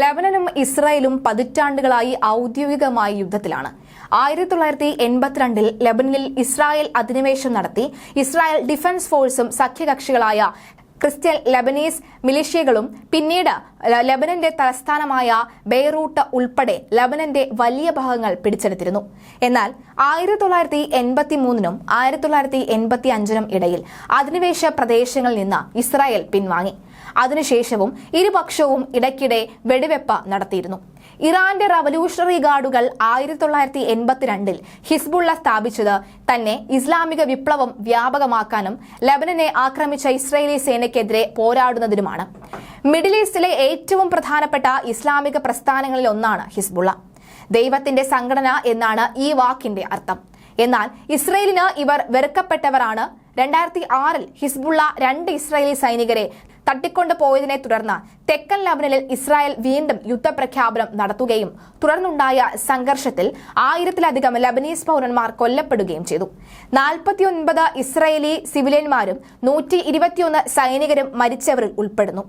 ലെബനനും ഇസ്രായേലും പതിറ്റാണ്ടുകളായി ഔദ്യോഗികമായ യുദ്ധത്തിലാണ്. ആയിരത്തി തൊള്ളായിരത്തി എൺപത്തിരണ്ടിൽ ലബനനിൽ ഇസ്രായേൽ അധിനിവേശം നടത്തി. ഇസ്രായേൽ ഡിഫൻസ് ഫോഴ്സും സഖ്യകക്ഷികളായ ക്രിസ്ത്യൻ ലബനീസ് മിലിഷ്യകളും പിന്നീട് ലബനന്റെ തലസ്ഥാനമായ ബെയ്റൂട്ട് ഉൾപ്പെടെ ലബനന്റെ വലിയ ഭാഗങ്ങൾ പിടിച്ചെടുത്തിരുന്നു. എന്നാൽ ആയിരത്തി തൊള്ളായിരത്തി എൺപത്തി മൂന്നിനും ആയിരത്തി തൊള്ളായിരത്തി എൺപത്തി അഞ്ചിനും ഇടയിൽ അധിനിവേശ പ്രദേശങ്ങളിൽ നിന്ന് ഇസ്രായേൽ പിൻവാങ്ങി. അതിനുശേഷവും ഇരുപക്ഷവും ഇടയ്ക്കിടെ വെടിവെപ്പ് നടത്തിയിരുന്നു. ഇറാന്റെ റവല്യൂഷണറി ഗാർഡുകൾ ആയിരത്തി തൊള്ളായിരത്തി എൺപത്തിരണ്ടിൽ ഹിസ്ബുള്ള സ്ഥാപിച്ചത് തന്നെ ഇസ്ലാമിക വിപ്ലവം വ്യാപകമാക്കാനും ലബനനെ ആക്രമിച്ച ഇസ്രയേലി സേനയ്ക്കെതിരെ പോരാടുന്നതിനുമാണ്. മിഡിൽ ഈസ്റ്റിലെ ഏറ്റവും പ്രധാനപ്പെട്ട ഇസ്ലാമിക പ്രസ്ഥാനങ്ങളിൽ ഒന്നാണ് ഹിസ്ബുള്ള. ദൈവത്തിന്റെ സംഘടന എന്നാണ് ഈ വാക്കിന്റെ അർത്ഥം. എന്നാൽ ഇസ്രയേലിന് ഇവർ വെറുക്കപ്പെട്ടവരാണ്. രണ്ടായിരത്തി ആറിൽ ഹിസ്ബുള്ള രണ്ട് ഇസ്രായേലി സൈനികരെ തട്ടിക്കൊണ്ടു പോയതിനെ തുടർന്ന് തെക്കൻ ലബനനിൽ ഇസ്രായേൽ വീണ്ടും യുദ്ധപ്രഖ്യാപനം നടത്തുകയും തുടർന്നുണ്ടായ സംഘർഷത്തിൽ ആയിരത്തിലധികം ലബനീസ് പൗരന്മാർ കൊല്ലപ്പെടുകയും ചെയ്തു. നാൽപ്പത്തിയൊൻപത് ഇസ്രായേലി സിവിലിയന്മാരും നൂറ്റി ഇരുപത്തിയൊന്ന് സൈനികരും മരിച്ചവരിൽ ഉൾപ്പെടുന്നു.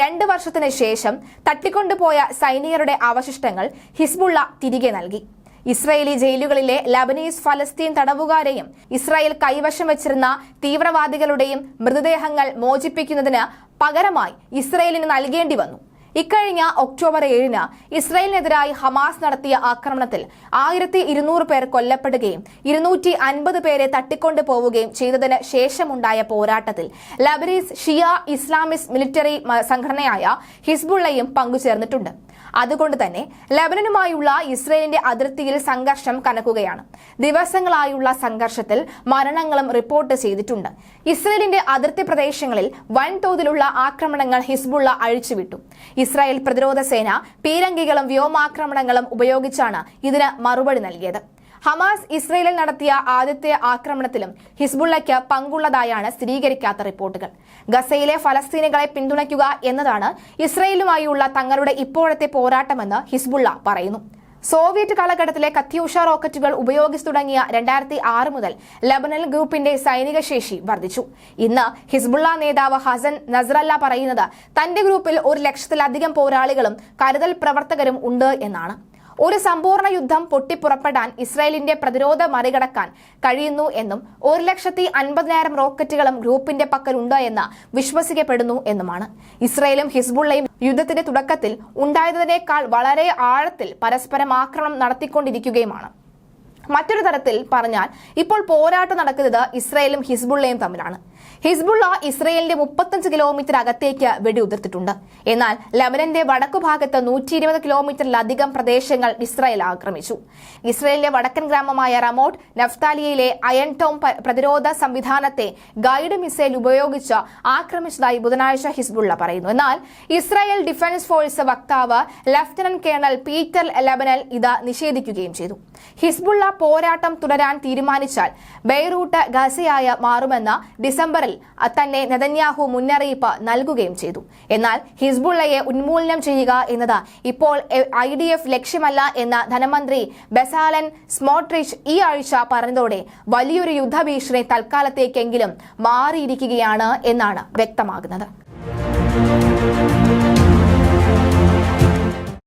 രണ്ട് വർഷത്തിന് ശേഷം തട്ടിക്കൊണ്ടുപോയ സൈനികരുടെ അവശിഷ്ടങ്ങൾ ഹിസ്ബുള്ള തിരികെ നൽകി. ഇസ്രായേലി ജയിലുകളിലെ ലബനീസ് ഫലസ്തീൻ തടവുകാരെയും ഇസ്രായേൽ കൈവശം വച്ചിരുന്ന തീവ്രവാദികളുടെയും മൃതദേഹങ്ങൾ മോചിപ്പിക്കുന്നതിന് പകരമായി ഇസ്രയേലിന് നൽകേണ്ടി വന്നു. ഇക്കഴിഞ്ഞ ഒക്ടോബർ ഏഴിന് ഇസ്രയേലിനെതിരായി ഹമാസ് നടത്തിയ ആക്രമണത്തിൽ ആയിരത്തി ഇരുന്നൂറ് പേർ കൊല്ലപ്പെടുകയും ഇരുന്നൂറ്റി അൻപത് പേരെ തട്ടിക്കൊണ്ടു പോവുകയും ചെയ്തതിന് ശേഷമുണ്ടായ പോരാട്ടത്തിൽ ലബനീസ് ഷിയ ഇസ്ലാമിസ്റ്റ് മിലിറ്ററി സംഘടനയായ ഹിസ്ബുള്ളയും പങ്കുചേർന്നിട്ടുണ്ട്. അതുകൊണ്ട് തന്നെ ലബനനുമായുള്ള ഇസ്രയേലിന്റെ അതിർത്തിയിൽ സംഘർഷം കനക്കുകയാണ്. ദിവസങ്ങളായുള്ള സംഘർഷത്തിൽ മരണങ്ങളും റിപ്പോർട്ട് ചെയ്തിട്ടുണ്ട്. ഇസ്രയേലിന്റെ അതിർത്തി പ്രദേശങ്ങളിൽ വൻതോതിലുള്ള ആക്രമണങ്ങൾ ഹിസ്ബുള്ള അഴിച്ചുവിട്ടു. ഇസ്രായേൽ പ്രതിരോധ സേന പീരങ്കികളും വ്യോമാക്രമണങ്ങളും ഉപയോഗിച്ചാണ് ഇതിന് മറുപടി നൽകിയത്. ഹമാസ് ഇസ്രയേലിൽ നടത്തിയ ആദ്യത്തെ ആക്രമണത്തിലും ഹിസ്ബുള്ളയ്ക്ക് പങ്കുള്ളതായാണ് സ്ഥിരീകരിക്കാത്ത റിപ്പോർട്ടുകൾ. ഗസയിലെ ഫലസ്തീനുകളെ പിന്തുണയ്ക്കുക എന്നതാണ് ഇസ്രയേലുമായുള്ള തങ്ങളുടെ ഇപ്പോഴത്തെ പോരാട്ടമെന്ന് ഹിസ്ബുള്ള പറയുന്നു. സോവിയറ്റ് കാലഘട്ടത്തിലെ കത്യൂഷ റോക്കറ്റുകൾ ഉപയോഗിച്ചു തുടങ്ങിയ രണ്ടായിരത്തി ആറ് മുതൽ ലബനൽ ഗ്രൂപ്പിന്റെ സൈനിക ശേഷി വർദ്ധിച്ചു. ഇന്ന് ഹിസ്ബുള്ള നേതാവ് ഹസൻ നസറല്ല പറയുന്നത് തന്റെ ഗ്രൂപ്പിൽ ഒരു ലക്ഷത്തിലധികം പോരാളികളും കരുതൽ പ്രവർത്തകരും ഉണ്ട് എന്നാണ്. ഒരു സമ്പൂർണ യുദ്ധം പൊട്ടിപ്പുറപ്പെടാൻ ഇസ്രായേലിന്റെ പ്രതിരോധ മറികടക്കാൻ കഴിയുന്നു എന്നും ഒരു ലക്ഷത്തി അൻപതിനായിരം റോക്കറ്റുകളും ഗ്രൂപ്പിന്റെ പക്കലുണ്ട് എന്ന് വിശ്വസിക്കപ്പെടുന്നു എന്നുമാണ്. ഇസ്രായേലും ഹിസ്ബുള്ളയും യുദ്ധത്തിന്റെ തുടക്കത്തിൽ ഉണ്ടായതിനേക്കാൾ വളരെ ആഴത്തിൽ പരസ്പരം ആക്രമണം നടത്തിക്കൊണ്ടിരിക്കുകയുമാണ്. മറ്റൊരു തരത്തിൽ പറഞ്ഞാൽ ഇപ്പോൾ പോരാട്ടം നടക്കുന്നത് ഇസ്രായേലും ഹിസ്ബുള്ളയും തമ്മിലാണ്. ഹിസ്ബുള്ള ഇസ്രയേലിന്റെ മുപ്പത്തഞ്ച് കിലോമീറ്റർ അകത്തേക്ക് വെടിയുതിർത്തിട്ടുണ്ട്. എന്നാൽ ലബനന്റെ വടക്കു ഭാഗത്ത് നൂറ്റി ഇരുപത് കിലോമീറ്ററിലധികം പ്രദേശങ്ങൾ ഇസ്രായേൽ ആക്രമിച്ചു. ഇസ്രയേലിന്റെ വടക്കൻ ഗ്രാമമായ റമോട്ട് നഫ്താലിയയിലെ അയൺ ടോം പ്രതിരോധ സംവിധാനത്തെ ഗൈഡ് മിസൈൽ ഉപയോഗിച്ച് ആക്രമിച്ചതായി ബുധനാഴ്ച ഹിസ്ബുള്ള പറയുന്നു. എന്നാൽ ഇസ്രായേൽ ഡിഫൻസ് ഫോഴ്സ് വക്താവ് ലഫ്റ്റനന്റ് കേണൽ പീറ്റർ ലബനൽ ഇത് നിഷേധിക്കുകയും ചെയ്തു. ഹിസ്ബുള്ള പോരാട്ടം തുടരാൻ തീരുമാനിച്ചാൽ ബെയ്റൂട്ട് ഗസയായ മാറുമെന്ന് ഡിസംബറിൽ തന്നെ നെതന്യാഹു മുന്നറിയിപ്പ് നൽകുകയും ചെയ്തു. എന്നാൽ ഹിസ്ബുള്ളയെ ഉന്മൂലനം ചെയ്യുക എന്നത് ഇപ്പോൾ ഐ ഡി എഫ് ലക്ഷ്യമല്ല എന്ന് ധനമന്ത്രി ബസാലൻ സ്മോട്രിച്ച് ഈ ആഴ്ച പറഞ്ഞതോടെ വലിയൊരു യുദ്ധഭീഷണി തൽക്കാലത്തേക്കെങ്കിലും മാറിയിരിക്കുകയാണ് എന്നാണ് വ്യക്തമാകുന്നത്.